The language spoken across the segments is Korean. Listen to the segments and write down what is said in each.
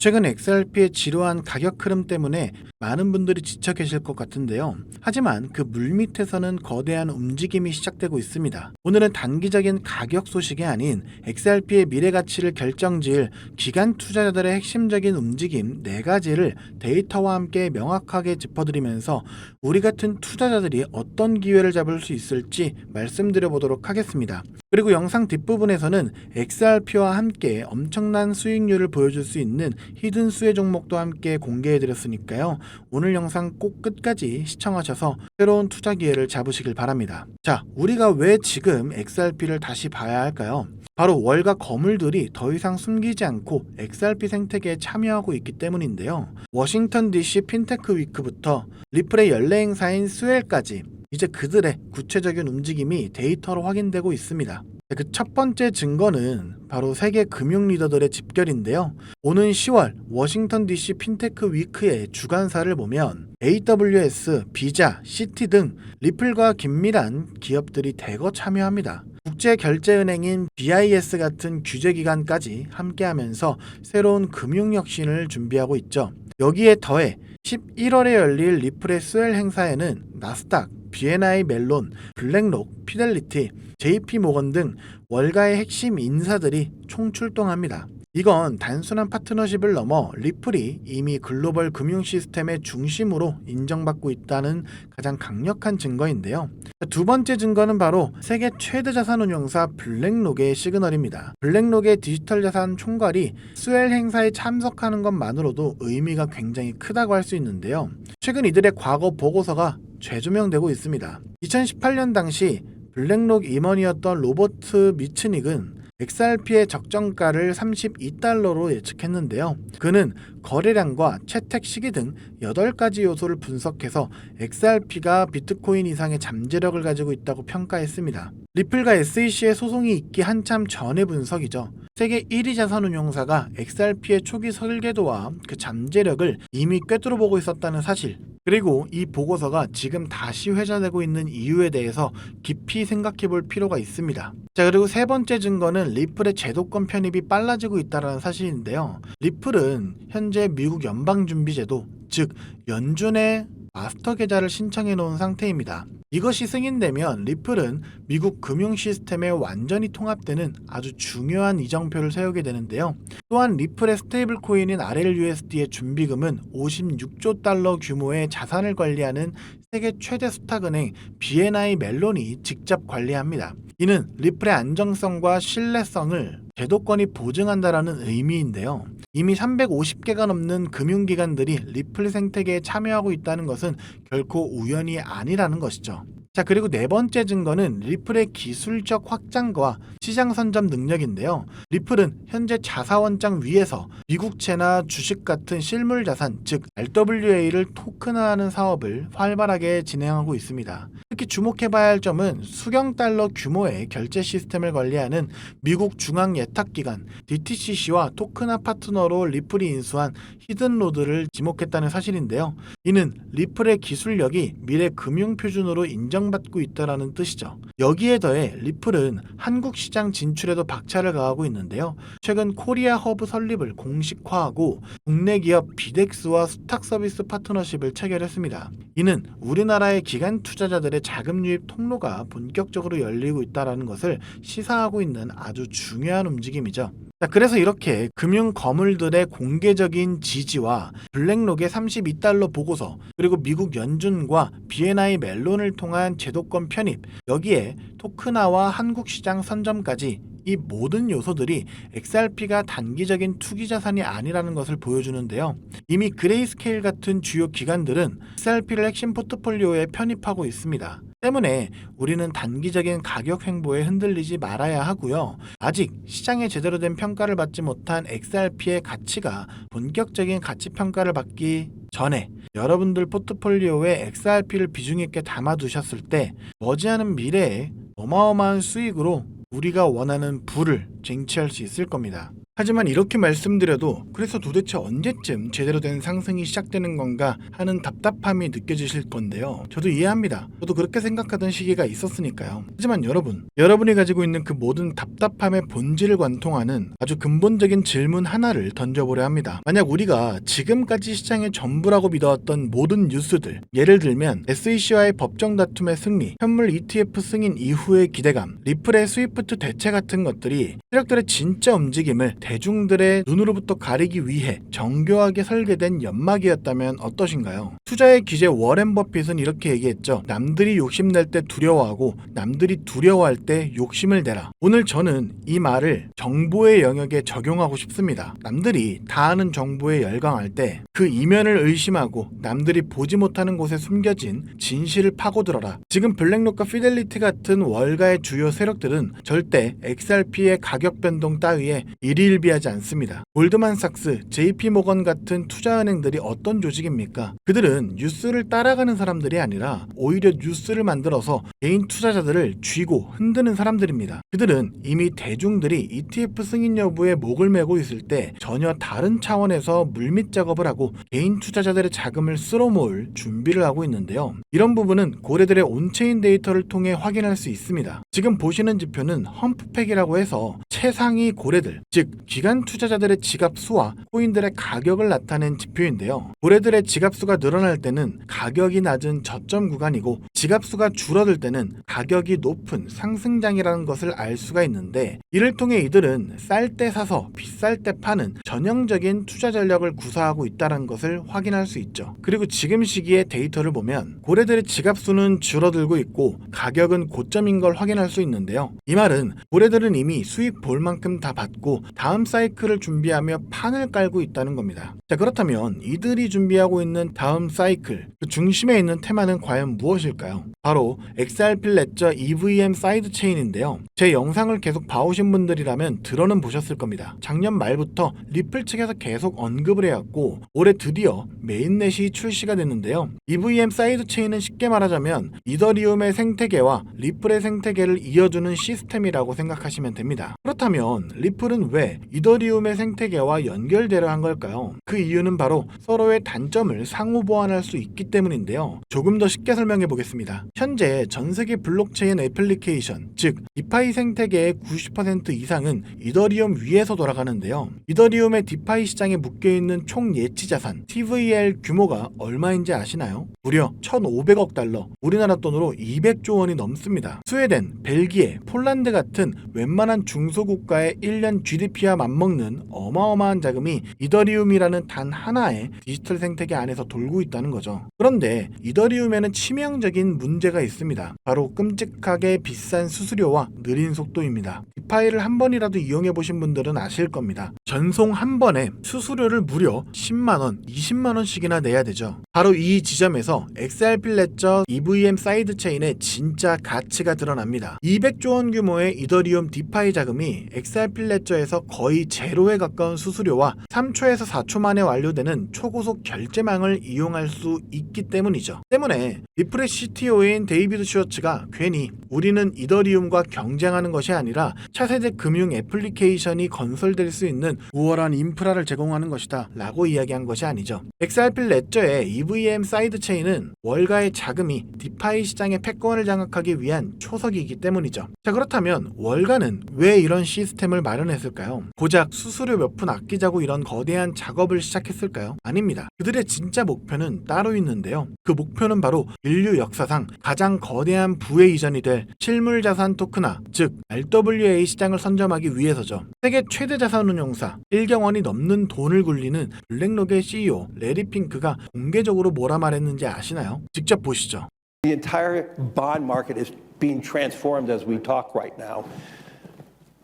최근 XRP의 지루한 가격 흐름 때문에 많은 분들이 지쳐 계실 것 같은데요. 하지만 그 물밑에서는 거대한 움직임이 시작되고 있습니다. 오늘은 단기적인 가격 소식이 아닌 XRP의 미래 가치를 결정지을 기간 투자자들의 핵심적인 움직임 네 가지를 데이터와 함께 명확하게 짚어드리면서 우리 같은 투자자들이 어떤 기회를 잡을 수 있을지 말씀드려 보도록 하겠습니다. 그리고 영상 뒷부분에서는 XRP와 함께 엄청난 수익률을 보여줄 수 있는 히든 수혜 종목도 함께 공개해 드렸으니까요. 오늘 영상 꼭 끝까지 시청하셔서 새로운 투자 기회를 잡으시길 바랍니다. 자, 우리가 왜 지금 XRP를 다시 봐야 할까요? 바로 월가 거물들이 더 이상 숨기지 않고 XRP 생태계에 참여하고 있기 때문인데요. 워싱턴 DC 핀테크 위크부터 리플의 연례 행사인 스웰까지 이제 그들의 구체적인 움직임이 데이터로 확인되고 있습니다. 그 첫 번째 증거는 바로 세계 금융 리더들의 집결인데요. 오는 10월 워싱턴 DC 핀테크 위크의 주간사를 보면 AWS, 비자, 시티 등 리플과 긴밀한 기업들이 대거 참여합니다. 국제결제은행인 BIS 같은 규제기관까지 함께하면서 새로운 금융혁신을 준비하고 있죠. 여기에 더해 11월에 열릴 리플의 스웰 행사에는 나스닥, B&I 멜론, 블랙록, 피델리티, JP 모건 등 월가의 핵심 인사들이 총출동합니다. 이건 단순한 파트너십을 넘어 리플이 이미 글로벌 금융 시스템의 중심으로 인정받고 있다는 가장 강력한 증거인데요. 두 번째 증거는 바로 세계 최대 자산 운용사 블랙록의 시그널입니다. 블랙록의 디지털 자산 총괄이 스웰 행사에 참석하는 것만으로도 의미가 굉장히 크다고 할 수 있는데요. 최근 이들의 과거 보고서가 재조명되고 있습니다. 2018년 당시 블랙록 임원이었던 로버트 미츠닉은 XRP의 적정가를 32달러로 예측했는데요. 그는 거래량과 채택 시기 등 8가지 요소를 분석해서 XRP가 비트코인 이상의 잠재력을 가지고 있다고 평가했습니다. 리플과 SEC의 소송이 있기 한참 전의 분석이죠. 세계 1위 자산운용사가 XRP의 초기 설계도와 그 잠재력을 이미 꿰뚫어 보고 있었다는 사실, 그리고 이 보고서가 지금 다시 회자되고 있는 이유에 대해서 깊이 생각해 볼 필요가 있습니다. 자, 그리고 세 번째 증거는 리플의 제도권 편입이 빨라지고 있다는 사실인데요. 리플은 현재 미국 연방준비제도, 즉 연준의 마스터 계좌를 신청해 놓은 상태입니다. 이것이 승인되면 리플은 미국 금융 시스템에 완전히 통합되는 아주 중요한 이정표를 세우게 되는데요. 또한 리플의 스테이블 코인인 RLUSD의 준비금은 56조 달러 규모의 자산을 관리하는 세계 최대 수탁은행 B&I 멜론이 직접 관리합니다. 이는 리플의 안정성과 신뢰성을 제도권이 보증한다라는 의미인데요. 이미 350개가 넘는 금융기관들이 리플 생태계에 참여하고 있다는 것은 결코 우연이 아니라는 것이죠. 자, 그리고 네 번째 증거는 리플의 기술적 확장과 시장 선점 능력인데요. 리플은 현재 자사원장 위에서 미국채나 주식 같은 실물 자산, 즉 RWA를 토큰화하는 사업을 활발하게 진행하고 있습니다. 특히 주목해봐야 할 점은 수경 달러 규모의 결제 시스템을 관리하는 미국 중앙 예탁기관 DTCC와 토큰화 파트너로 리플이 인수한 히든로드를 지목했다는 사실인데요. 이는 리플의 기술력이 미래 금융 표준으로 인정 받고 있다는 뜻이죠. 여기에 더해 리플은 한국 시장 진출에도 박차를 가하고 있는데요. 최근 코리아 허브 설립을 공식화하고 국내 기업 비덱스와 수탁 서비스 파트너십을 체결했습니다. 이는 우리나라의 기관 투자자들의 자금 유입 통로가 본격적으로 열리고 있다는 것을 시사하고 있는 아주 중요한 움직임이죠. 자, 그래서 이렇게 금융 거물들의 공개적인 지지와 블랙록의 32달러 보고서 그리고 미국 연준과 B&I 멜론을 통한 제도권 편입 여기에 토크나와 한국 시장 선점까지 이 모든 요소들이 XRP가 단기적인 투기 자산이 아니라는 것을 보여주는데요. 이미 그레이스케일 같은 주요 기관들은 XRP를 핵심 포트폴리오에 편입하고 있습니다. 때문에 우리는 단기적인 가격 횡보에 흔들리지 말아야 하고요. 아직 시장에 제대로 된 평가를 받지 못한 XRP의 가치가 본격적인 가치 평가를 받기 전에 여러분들 포트폴리오에 XRP를 비중 있게 담아두셨을 때 머지않은 미래에 어마어마한 수익으로 우리가 원하는 부를 쟁취할 수 있을 겁니다. 하지만 이렇게 말씀드려도 그래서 도대체 언제쯤 제대로 된 상승이 시작되는 건가 하는 답답함이 느껴지실 건데요. 저도 이해합니다. 저도 그렇게 생각하던 시기가 있었으니까요. 하지만 여러분, 여러분이 가지고 있는 그 모든 답답함의 본질을 관통하는 아주 근본적인 질문 하나를 던져보려 합니다. 만약 우리가 지금까지 시장의 전부라고 믿어왔던 모든 뉴스들, 예를 들면 SEC와의 법정 다툼의 승리, 현물 ETF 승인 이후의 기대감, 리플의 스위프트 대체 같은 것들이 세력들의 진짜 움직임을 대중들의 눈으로부터 가리기 위해 정교하게 설계된 연막이었다면 어떠신가요? 투자의 기재 워렌 버핏은 이렇게 얘기했죠. 남들이 욕심낼 때 두려워하고 남들이 두려워할 때 욕심을 내라. 오늘 저는 이 말을 정보의 영역에 적용하고 싶습니다. 남들이 다 아는 정보에 열광할 때 그 이면을 의심하고 남들이 보지 못하는 곳에 숨겨진 진실을 파고들어라. 지금 블랙록과 피델리티 같은 월가의 주요 세력들은 절대 XRP의 가격 변동 따위에 일희일비하지 않습니다. 골드만삭스, JP모건 같은 투자은행들이 어떤 조직입니까? 그들은 뉴스를 따라가는 사람들이 아니라 오히려 뉴스를 만들어서 개인 투자자들을 쥐고 흔드는 사람들입니다. 그들은 이미 대중들이 ETF 승인 여부에 목을 메고 있을 때 전혀 다른 차원에서 물밑 작업을 하고 개인 투자자들의 자금을 쓸어모을 준비를 하고 있는데요. 이런 부분은 고래들의 온체인 데이터를 통해 확인할 수 있습니다. 지금 보시는 지표는 험프팩이라고 해서 최상위 고래들, 즉 기관 투자자들의 지갑 수와 코인들의 가격을 나타낸 지표인데요. 고래들의 지갑 수가 늘어날 때는 가격이 낮은 저점 구간이고 지갑 수가 줄어들 때는 가격이 높은 상승장이라는 것을 알 수가 있는데 이를 통해 이들은 쌀 때 사서 비쌀 때 파는 전형적인 투자 전략을 구사하고 있다는 것을 확인할 수 있죠. 그리고 지금 시기의 데이터를 보면 고래들의 지갑 수는 줄어들고 있고 가격은 고점인 걸 확인할 수 있는데요. 이 말은 고래들은 이미 수익 볼 만큼 다 받고 다음 사이클을 준비하며 판을 깔고 있다는 겁니다. 자 그렇다면 이들이 준비하고 있는 다음 사이클 그 중심에 있는 테마는 과연 무엇일까요? 바로 XRP 레저 EVM 사이드 체인인데요. 제 영상을 계속 봐오신 분들이라면 들어는 보셨을 겁니다. 작년 말부터 리플 측에서 계속 언급을 해왔고 올해 드디어 메인넷이 출시가 됐는데요. EVM 사이드 체인은 쉽게 말하자면 이더리움의 생태계와 리플의 생태계를 이어주는 시스템이라고 생각하시면 됩니다. 그렇다면 리플은 왜 이더리움의 생태계와 연결되려 한 걸까요? 그 이유는 바로 서로의 단점을 상호 보완할 수 있기 때문인데요. 조금 더 쉽게 설명해 보겠습니다. 현재 전 세계 블록체인 애플리케이션, 즉 디파이 생태계의 90% 이상은 이더리움 위에서 돌아가는데요. 이더리움의 디파이 시장에 묶여 있는 총 예치 자산 TVL 규모가 얼마인지 아시나요? 무려 1,500억 달러, 우리나라 돈으로 200조 원이 넘습니다. 스웨덴, 벨기에, 폴란드 같은 웬만한 중소국가의 1년 GDP와 맞먹는 어마어마한 자금이 이더리움이라는 단 하나의 디지털 생태계 안에서 돌고 있다는 거죠. 그런데 이더리움에는 치명적인 문제가 있습니다. 바로 끔찍하게 비싼 수수료와 느린 속도입니다. 디파이를 한 번이라도 이용해 보신 분들은 아실 겁니다. 전송 한 번에 수수료를 무려 10만 원, 20만 원씩이나 내야 되죠. 바로 이 지점에서 XRP 레저 EVM 사이드 체인의 진짜 가치가 드러납니다. 200조 원 규모의 이더리움 디파이 자금이 XRP 레저에서 거의 제로에 가까운 수수료와 3초에서 4초 만에 완료되는 초고속 결제망을 이용할 수 있기 때문이죠. 때문에 리플의 CTO인 데이비드 슈어츠가 괜히 우리는 이더리움과 경쟁 하는 것이 아니라 차세대 금융 애플리케이션이 건설될 수 있는 우월한 인프라를 제공하는 것이다 라고 이야기한 것이 아니죠. XRP 레저의 EVM 사이드 체인은 월가의 자금이 디파이 시장의 패권을 장악하기 위한 초석이기 때문이죠. 자 그렇다면 월가는 왜 이런 시스템을 마련했을까요? 고작 수수료 몇 푼 아끼자고 이런 거대한 작업을 시작했을까요? 아닙니다. 그들의 진짜 목표는 따로 있는데요. 그 목표는 바로 인류 역사상 가장 거대한 부의 이전이 될 실물 자산 토크나 즉 RWA 시장을 선점하기 위해서죠. 세계 최대 자산 운용사 1경 원이 넘는 돈을 굴리는 블랙록의 CEO 레리 핑크가 공개적으로 뭐라 말했는지 아시나요? 직접 보시죠. The entire bond market is being transformed as we talk right now.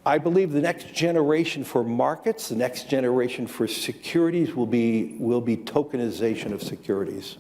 I believe the next generation for markets, the next generation for securities will be, will be tokenization of securities.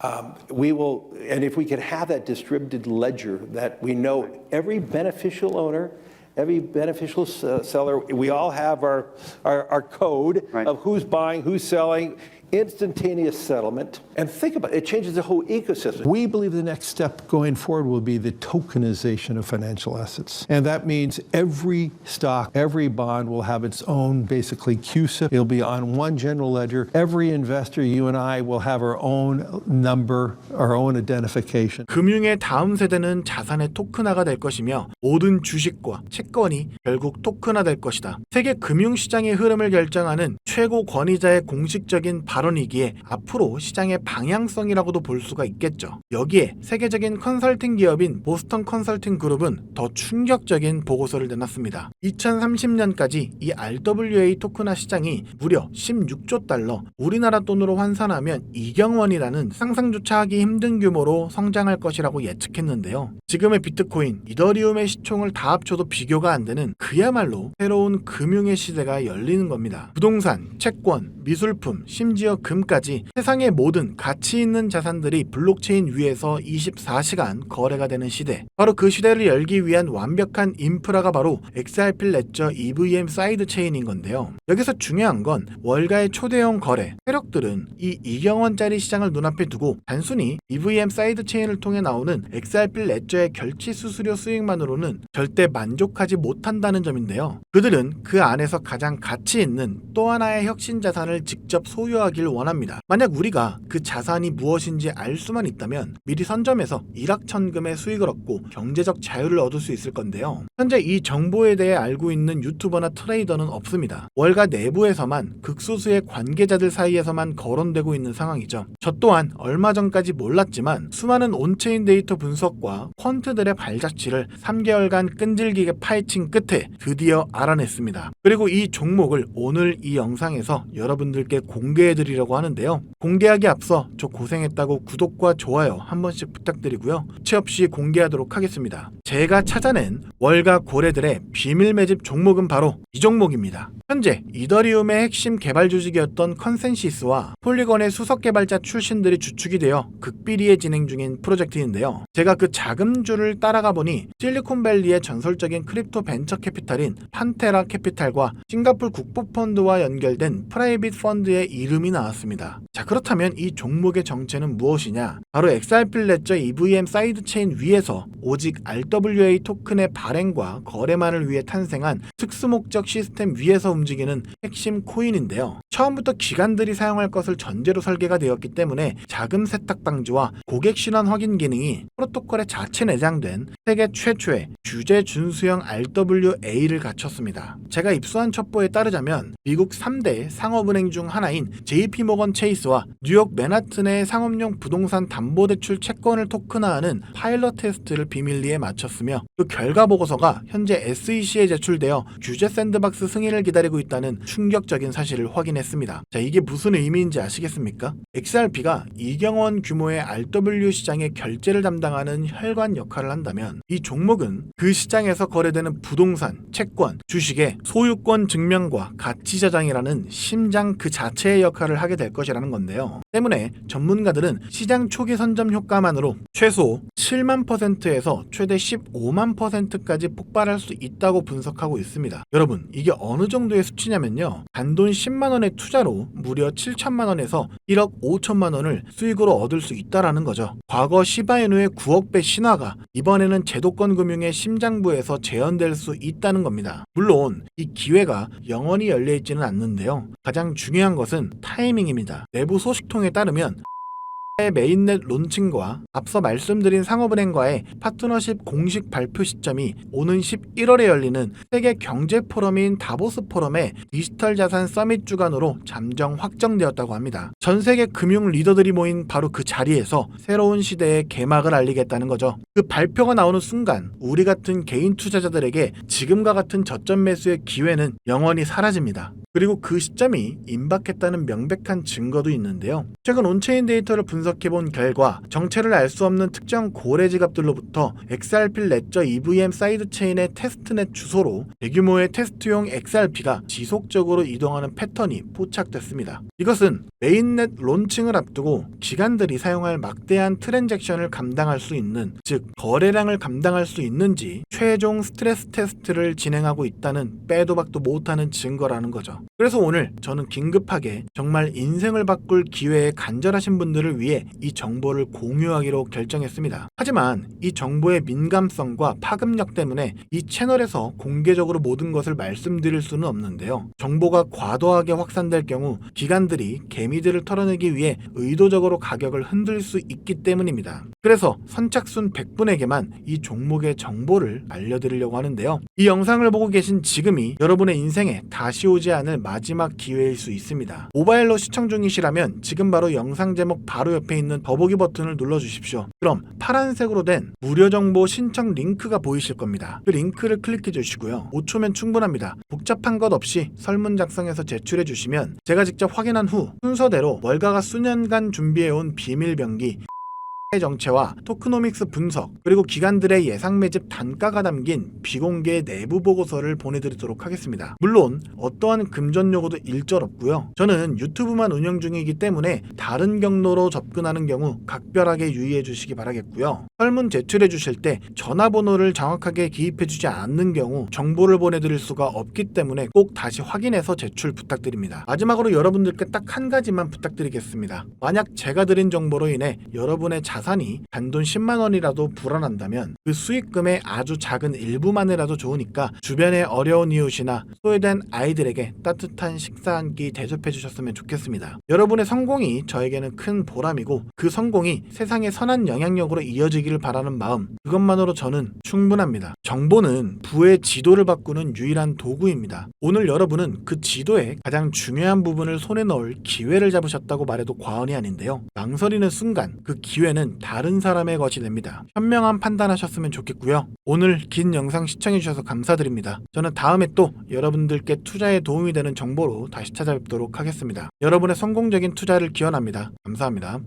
Um, we will, and if we could have that distributed ledger that we know every beneficial owner, every beneficial s- seller, we all have our, our, our code Right. of who's buying, who's selling. Instantaneous settlement. And think about it, it changes the whole ecosystem. We believe the next step going forward will be the tokenization of financial assets. And that means every stock, every bond will have its own basically CUSIP. It'll be on one general ledger. Every investor, you and I, will have our own number, our own identification. 금융의 다음 세대는 자산의 토큰화가 될 것이며 모든 주식과 채권이 결국 토큰화될 것이다. 세계 금융 시장의 흐름을 결정하는 최고 권위자의 공식적인 발언이기에 앞으로 시장의 방향성이라고도 볼 수가 있겠죠. 여기에 세계적인 컨설팅 기업인 보스턴 컨설팅 그룹은 더 충격적인 보고서를 내놨습니다. 2030년까지 이 RWA 토큰화 시장이 무려 16조 달러, 우리나라 돈으로 환산하면 이경원이라는 상상조차 하기 힘든 규모로 성장할 것이라고 예측했는데요. 지금의 비트코인, 이더리움의 시총을 다 합쳐도 비교가 안 되는 그야말로 새로운 금융의 시대가 열리는 겁니다. 부동산, 채권, 미술품, 심지어 금까지 세상의 모든 가치 있는 자산들이 블록체인 위에서 24시간 거래가 되는 시대. 바로 그 시대를 열기 위한 완벽한 인프라가 바로 XRP 레저 EVM 사이드 체인인 건데요. 여기서 중요한 건 월가의 초대형 거래, 세력들은 이 이경원짜리 시장을 눈앞에 두고 단순히 EVM 사이드 체인을 통해 나오는 XRP 레저의 결치 수수료 수익만으로는 절대 만족하지 못한다는 점인데요. 그들은 그 안에서 가장 가치 있는 또 하나의 혁신 자산을 직접 소유하 길 원합니다. 만약 우리가 그 자산이 무엇인지 알 수만 있다면 미리 선점해서 일확천금의 수익을 얻고 경제적 자유를 얻을 수 있을 건데요. 현재 이 정보에 대해 알고 있는 유튜버나 트레이더는 없습니다. 월가 내부에서만 극소수의 관계자들 사이에서만 거론되고 있는 상황이죠. 저 또한 얼마 전까지 몰랐지만 수많은 온체인 데이터 분석과 퀀트들의 발자취를 3개월간 끈질기게 파헤친 끝에 드디어 알아냈습니다. 그리고 이 종목을 오늘 이 영상에서 여러분들께 공개해드 리려고 하는데요. 공개하기 앞서 저 고생했다고 구독과 좋아요 한 번씩 부탁드리고요. 채 없이 공개하도록 하겠습니다. 제가 찾아낸 월가 고래들의 비밀 매집 종목은 바로 이 종목입니다. 현재 이더리움의 핵심 개발 조직이었던 컨센시스와 폴리건의 수석 개발자 출신들이 주축이 되어 극비리에 진행 중인 프로젝트인데요. 제가 그 자금줄을 따라가 보니 실리콘밸리의 전설적인 크립토 벤처 캐피탈인 판테라 캐피탈과 싱가폴 국부펀드와 연결된 프라이빗 펀드의 이름이 나왔습니다. 자 그렇다면 이 종목의 정체는 무엇이냐? 바로 XRP 레저 EVM 사이드 체인 위에서 오직 RWA 토큰의 발행과 거래만을 위해 탄생한 특수목적 시스템 위에서 움직이는 핵심 코인인데요. 처음부터 기관들이 사용할 것을 전제로 설계가 되었기 때문에 자금 세탁 방지와 고객 신원 확인 기능이 프로토콜에 자체 내장된 세계 최초의 규제 준수형 RWA를 갖췄습니다. 제가 입수한 첩보에 따르자면 미국 3대 상업은행 중 하나인 JP모건 체이스와 뉴욕 맨하튼의 상업용 부동산 담보대출 채권을 토큰화하는 파일럿 테스트를 비밀리에 마쳤 으며 그 결과 보고서가 현재 SEC에 제출되어 규제 샌드박스 승인을 기다리고 있다는 충격적인 사실을 확인했습니다. 자, 이게 무슨 의미인지 아시겠습니까? XRP가 이경원 규모의 RW 시장의 결제를 담당하는 혈관 역할을 한다면 이 종목은 그 시장에서 거래되는 부동산, 채권, 주식의 소유권 증명과 가치 저장이라는 심장 그 자체의 역할을 하게 될 것이라는 건데요. 때문에 전문가들은 시장 초기 선점 효과만으로 최소 7만 퍼센트에서 최대 15만 퍼센트까지 폭발할 수 있다고 분석하고 있습니다. 여러분, 이게 어느 정도의 수치냐면요. 단돈 10만 원의 투자로 무려 7천만 원에서 1억 5천만 원을 수익으로 얻을 수 있다라는 거죠. 과거 시바이누의 9억 배 신화가 이번에는 제도권 금융의 심장부에서 재현될 수 있다는 겁니다. 물론 이 기회가 영원히 열려 있지는 않는데요. 가장 중요한 것은 타이밍입니다. 내부 소식통에 따르면 의 메인넷 론칭과 앞서 말씀드린 상업은행과의 파트너십 공식 발표 시점이 오는 11월에 열리는 세계 경제 포럼인 다보스 포럼의 디지털 자산 서밋 주간으로 잠정 확정되었다고 합니다. 전 세계 금융 리더들이 모인 바로 그 자리에서 새로운 시대의 개막을 알리겠다는 거죠. 그 발표가 나오는 순간 우리 같은 개인 투자자들에게 지금과 같은 저점 매수의 기회는 영원히 사라집니다. 그리고 그 시점이 임박했다는 명백한 증거도 있는데요. 최근 온체인 데이터를 분석해 본 결과 정체를 알 수 없는 특정 고래 지갑들로부터 XRP 레저 EVM 사이드 체인의 테스트넷 주소로 대규모의 테스트용 XRP가 지속적으로 이동하는 패턴이 포착됐습니다. 이것은 메인넷 론칭을 앞두고 기관들이 사용할 막대한 트랜잭션을 감당할 수 있는 즉 거래량을 감당할 수 있는지 최종 스트레스 테스트를 진행하고 있다는 빼도 박도 못하는 증거라는 거죠. 그래서 오늘 저는 긴급하게 정말 인생을 바꿀 기회에 간절하신 분들을 위해 이 정보를 공유하기로 결정했습니다. 하지만 이 정보의 민감성과 파급력 때문에 이 채널에서 공개적으로 모든 것을 말씀드릴 수는 없는데요. 정보가 과도하게 확산될 경우 기관들이 개미들을 털어내기 위해 의도적으로 가격을 흔들 수 있기 때문입니다. 그래서 선착순 100분에게만 이 종목의 정보를 알려드리려고 하는데요. 이 영상을 보고 계신 지금이 여러분의 인생에 다시 오지 않을 마지막 기회일 수 있습니다. 모바일로 시청 중이시라면 지금 바로 영상 제목 바로 옆에 있는 더보기 버튼을 눌러주십시오. 그럼 파란색으로 된 무료 정보 신청 링크가 보이실 겁니다. 그 링크를 클릭해 주시고요. 5초면 충분합니다. 복잡한 것 없이 설문 작성해서 제출해 주시면 제가 직접 확인한 후 순서대로 월가가 수년간 준비해온 비밀 병기 의 정체와 토크노믹스 분석 그리고 기관들의 예상 매집 단가가 담긴 비공개 내부 보고서를 보내드리도록 하겠습니다. 물론 어떠한 금전 요구도 일절 없고요. 저는 유튜브만 운영 중이기 때문에 다른 경로로 접근하는 경우 각별하게 유의해 주시기 바라겠고요. 설문 제출해 주실 때 전화번호를 정확하게 기입해 주지 않는 경우 정보를 보내드릴 수가 없기 때문에 꼭 다시 확인해서 제출 부탁드립니다. 마지막으로 여러분들께 딱 한 가지만 부탁드리겠습니다. 만약 제가 드린 정보로 인해 여러분의 자 산이 단돈 10만 원이라도 불어난다면 그 수익금의 아주 작은 일부만이라도 좋으니까 주변의 어려운 이웃이나 소외된 아이들에게 따뜻한 식사 한 끼 대접해 주셨으면 좋겠습니다. 여러분의 성공이 저에게는 큰 보람이고 그 성공이 세상에 선한 영향력으로 이어지기를 바라는 마음 그것만으로 저는 충분합니다. 정보는 부의 지도를 바꾸는 유일한 도구입니다. 오늘 여러분은 그 지도의 가장 중요한 부분을 손에 넣을 기회를 잡으셨다고 말해도 과언이 아닌데요. 망설이는 순간 그 기회 는 다른 사람의 것이 됩니다. 현명한 판단하셨으면 좋겠고요. 오늘 긴 영상 시청해주셔서 감사드립니다. 저는 다음에 또 여러분들께 투자에 도움이 되는 정보로 다시 찾아뵙도록 하겠습니다. 여러분의 성공적인 투자를 기원합니다. 감사합니다.